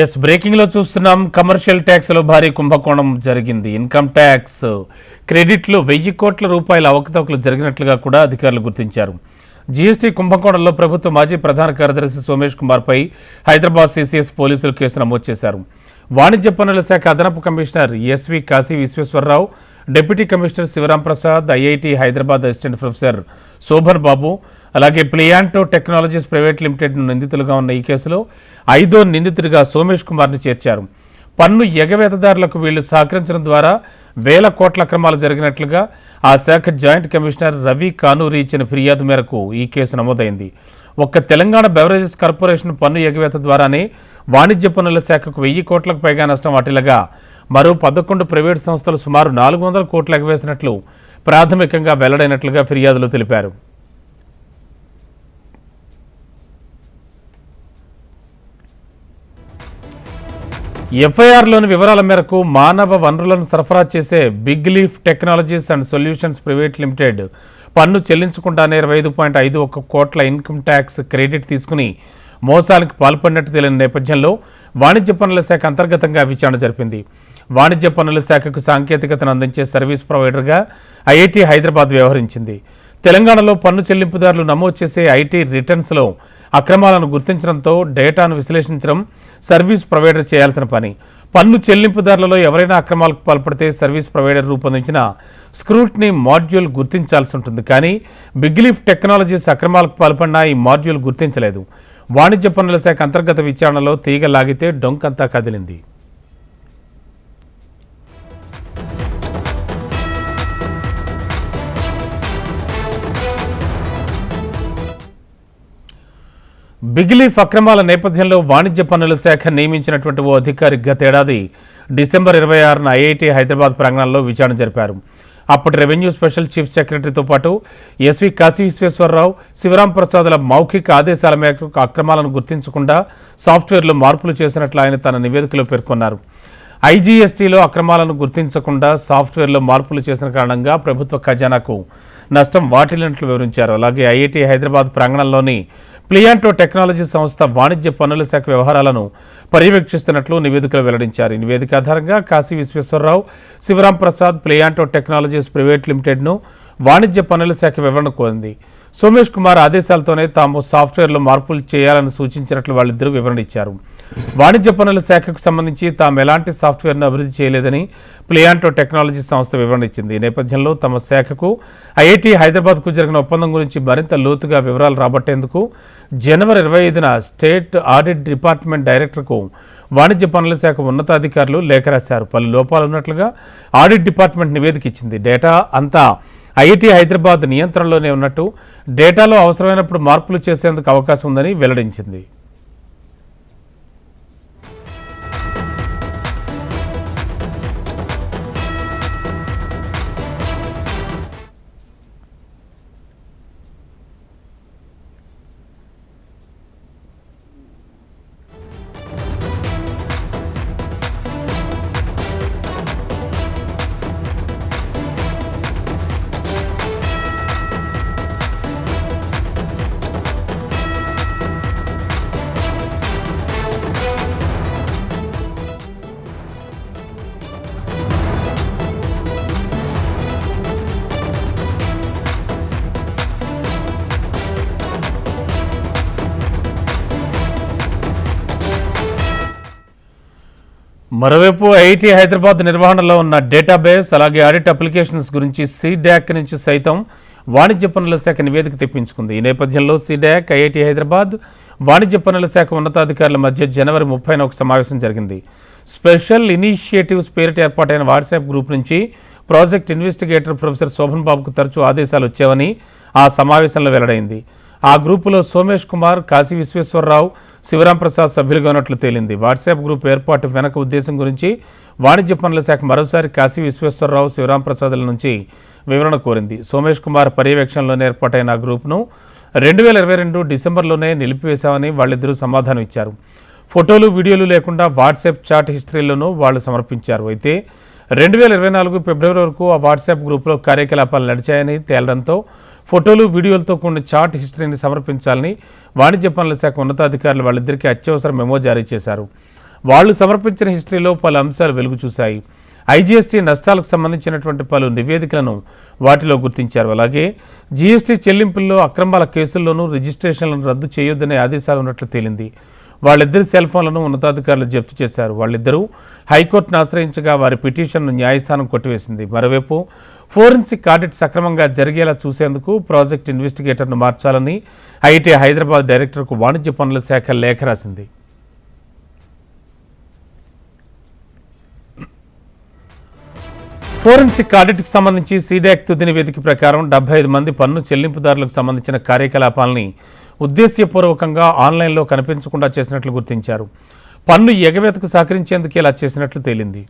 Yes బ్రేకింగ్లో చూస్తున్నాం. Commercial ట్యాక్స్లో భారీ కుంభకోణం జరిగింది. ఇన్కమ్ ట్యాక్స్ క్రెడిట్లు వెయ్యి కోట్ల రూపాయల అవకతవకలు జరిగినట్లుగా కూడా అధికారులు గుర్తించారు. జీఎస్టీ కుంభకోణంలో ప్రభుత్వ మాజీ ప్రధాన కార్యదర్శి సోమేష్ కుమార్పై హైదరాబాద్ సిసిఎస్ పోలీసులు కేసు నమోదు చేశారు. వాణిజ్య పన్నుల శాఖ అదనపు commissioner SV Kashi Visweswararao deputy commissioner Sivaram Prasad IIT Hyderabad assistant professor Sobhan Babu అలాగే ప్లియాంటో టెక్నాలజీస్ ప్రైవేట్ లిమిటెడ్ నిందితులుగా ఉన్న ఈ కేసులో ఐదో నిందితుడిగా సోమేష్ కుమార్ని చేర్చారు. పన్ను ఎగవేతదారులకు వీళ్ళు సహకరించడం ద్వారా వేల కోట్ల అక్రమాలు జరిగినట్లుగా ఆ శాఖ జాయింట్ కమిషనర్ రవి కానూరి ఇచ్చిన ఫిర్యాదు మేరకు ఈ కేసు నమోదైంది. ఒక్క తెలంగాణ బెవరేజెస్ కార్పొరేషన్ పన్ను ఎగవేత ద్వారానే వాణిజ్య పన్నుల శాఖకు వెయ్యి కోట్లకు పైగా నష్టం వాటిల్లగా. మరో పదకొండు ప్రైవేటు సంస్థలు సుమారు నాలుగు వందల కోట్లు ఎగవేసినట్లు ప్రాథమికంగా వెల్లడైనట్లుగా ఫిర్యాదులో తెలిపారు. ఎఫ్ఐఆర్లోని వివరాల మేరకు మానవ వనరులను సరఫరా చేసే big leaf technologies and solutions private limited పన్ను చెల్లించకుండానే ఇరవై ఐదు పాయింట్ ఐదు ఒక్క కోట్ల ఇన్కమ్ ట్యాక్స్ క్రెడిట్ తీసుకుని మోసాలకు పాల్పడినట్టు తెలియని నేపథ్యంలో వాణిజ్య పన్నుల శాఖ అంతర్గతంగా విచారణ జరిపింది. వాణిజ్య పన్నుల శాఖకు సాంకేతికతను అందించే సర్వీస్ ప్రొవైడర్గా ఐఐటి హైదరాబాద్ వ్యవహరించింది. తెలంగాణలో పన్ను చెల్లింపుదారులు నమోదు చేసే ఐటీ రిటర్న్స్లో అక్రమాలను గుర్తించడంతో డేటాను విశ్లేషించడం సర్వీస్ ప్రొవైడర్ చేయాల్సిన పని. పన్ను చెల్లింపుదారులలో ఎవరైనా అక్రమాలకు పాల్పడితే సర్వీస్ ప్రొవైడర్ రూపొందించిన స్క్రూట్ని మాడ్యూల్ గుర్తించాల్సి ఉంటుంది. కానీ బిగ్లీఫ్ టెక్నాలజీస్ అక్రమాలకు పాల్పడినా ఈ మాడ్యూల్ గుర్తించలేదు. వాణిజ్య పన్నుల శాఖ అంతర్గత విచారణలో తీగ లాగితే డొంకంతా కదిలింది. బిగిలీఫ్ అక్రమాల నేపథ్యంలో వాణిజ్య పన్నుల శాఖ నియమించినటువంటి ఓ అధికారి గతేడాది డిసెంబర్ ఇరవై ఆరున ఐఐటి హైదరాబాద్ ప్రాంగణంలో విచారణ జరిపారు. అప్పటి రెవెన్యూ స్పెషల్ చీఫ్ సెక్రటరీతో పాటు ఎస్వి కాశీ విశ్వేశ్వరరావు శివరాం ప్రసాద్ల మౌఖిక ఆదేశాల మేరకు అక్రమాలను గుర్తించకుండా సాఫ్ట్వేర్లో మార్పులు చేసినట్లు ఆయన తన నివేదికలో పేర్కొన్నారు. ఐజీఎస్టీలో అక్రమాలను గుర్తించకుండా సాఫ్ట్వేర్లో మార్పులు చేసిన కారణంగా ప్రభుత్వ ఖజానాకు నష్టం వాటిల్లినట్లు వివరించారు. అలాగే ఐఐటి హైదరాబాద్ ప్రాంగణంలోని ప్లియాంటో టెక్నాలజీ సంస్థ వాణిజ్య పన్నుల శాఖ వ్యవహారాలను పర్యవేక్షిస్తున్నట్లు నివేదికలు వెల్లడించారు. ఈ నివేదిక ఆధారంగా Kashi Visweswararao Sivaram Prasad Pliyanto technologies private లిమిటెడ్ను వాణిజ్య పన్నుల శాఖ వివరణ కోరింది. సోమేష్ కుమార్ ఆదేశాలతోనే తాము సాఫ్ట్వేర్లో మార్పులు చేయాలని సూచించినట్లు వాళ్ళిద్దరూ వివరణ ఇచ్చారు. వాణిజ్య పనుల శాఖకు సంబంధించి తాము ఎలాంటి సాఫ్ట్వేర్ను అభివృద్ధి చేయలేదని ప్లియాంటో టెక్నాలజీ సంస్థ వివరణ ఇచ్చింది. ఈ నేపథ్యంలో తమ శాఖకు ఐఐటి హైదరాబాద్కు జరిగిన ఒప్పందం గురించి మరింత లోతుగా వివరాలు రాబట్టేందుకు జనవరి ఇరవై ఐదున స్టేట్ ఆడిట్ డిపార్ట్మెంట్ డైరెక్టర్కు వాణిజ్య పనుల శాఖ ఉన్నతాధికారులు లేఖ రాశారు. పలు లోపాలు ఉన్నట్లుగా ఆడిట్ డిపార్ట్మెంట్ నివేదిక ఇచ్చింది. డేటా అంతా ఐఐటీ హైదరాబాద్ నియంత్రణలోనే ఉన్నట్టు డేటాలో అవసరమైనప్పుడు మార్పులు చేసేందుకు అవకాశం ఉందని వెల్లడించింది. మరోవైపు ఐఐటి హైదరాబాద్ నిర్వహణలో ఉన్న డేటాబేస్ అలాగే ఆడిట్ అప్లికేషన్స్ గురించి సీడాక్ నుంచి సైతం వాణిజ్య పన్నుల శాఖ నివేదిక తెప్పించుకుంది. ఈ నేపథ్యంలో సీడాక్ ఐఐటి హైదరాబాద్ వాణిజ్య పన్నుల శాఖ ఉన్నతాధికారుల మధ్య జనవరి ముప్పైన ఒక సమావేశం జరిగింది. స్పెషల్ ఇనిషియేటివ్స్ పేరిట ఏర్పాటైన వాట్సాప్ గ్రూప్ నుంచి ప్రాజెక్ట్ ఇన్వెస్టిగేటర్ ప్రొఫెసర్ శోభన్ బాబుకు తరచూ ఆదేశాలు వచ్చావని ఆ సమావేశంలో వెల్లడైంది. ఆ గ్రూపులో సోమేష్ కుమార్ కాశీ విశ్వేశ్వరరావు శివరాం ప్రసాద్ సభ్యులుగా ఉన్నట్లు తేలింది. వాట్సాప్ గ్రూప్ ఏర్పాటు వెనక ఉద్దేశం గురించి వాణిజ్య పనుల శాఖ మరోసారి కాశీ విశ్వేశ్వరరావు శివరాం ప్రసాద్ల నుంచి వివరణ కోరింది. సోమేష్ కుమార్ పర్యవేక్షణలోనే ఏర్పాటైన ఆ గ్రూప్ను రెండు వేల ఇరవై రెండు డిసెంబర్లోనే నిలిపివేశామని వాళ్ళిద్దరూ సమాధానం ఇచ్చారు. ఫోటోలు వీడియోలు లేకుండా వాట్సాప్ చాట్ హిస్టరీలను వాళ్ళు సమర్పించారు. అయితే రెండు వేల ఇరవై నాలుగు ఫిబ్రవరి వరకు ఆ వాట్సాప్ గ్రూప్లో కార్యకలాపాలు నడిచాయని తేలడంతో ఫోటోలు వీడియోలతో కూడిన చాట్ హిస్టరీని సమర్పించాలని వాణిజ్య పనుల శాఖ ఉన్నతాధికారులు వాళ్ళిద్దరికీ అత్యవసర మెమో జారీ చేశారు. వాళ్ళు సమర్పించిన హిస్టరీలో పలు అంశాలు వెలుగు చూశాయి. ఐజీఎస్టీ నష్టాలకు సంబంధించినటువంటి పలు నివేదికలను వాటిలో గుర్తించారు. అలాగే జీఎస్టీ చెల్లింపుల్లో అక్రమాల కేసుల్లోనూ రిజిస్ట్రేషన్లను రద్దు చేయొద్దనే ఆదేశాలు ఉన్నట్లు తేలింది. వాళ్ళిద్దరి సెల్ ఫోన్లను ఉన్నతాధికారులు జప్తు చేశారు. వాళ్ళిద్దరూ హైకోర్టును ఆశ్రయించగా వారి పిటిషన్ను న్యాయస్థానం కొట్టివేసింది. మరోవైపు ఫోరెన్సిక్ ఆడిట్ సక్రమంగా జరిగేలా చూసేందుకు ప్రాజెక్ట్ ఇన్వెస్టిగేటర్ను మార్చాలని ఐటీ హైదరాబాద్ డైరెక్టర్కు వాణిజ్య పనుల శాఖ లేఖ రాసింది. ఫోరెన్సిక్ ఆడిట్కి సంబంధించి సీడాక్ తుది నివేదిక ప్రకారం డెబ్బై మంది పన్ను చెల్లింపుదారులకు సంబంధించిన కార్యకలాపాలని ఉద్దేశ్యపూర్వకంగా ఆన్లైన్లో కనిపించకుండా చేసినట్లు గుర్తించారు. పన్ను ఎగవేతకు సహకరించేందుకు ఇలా చేసినట్లు తేలింది.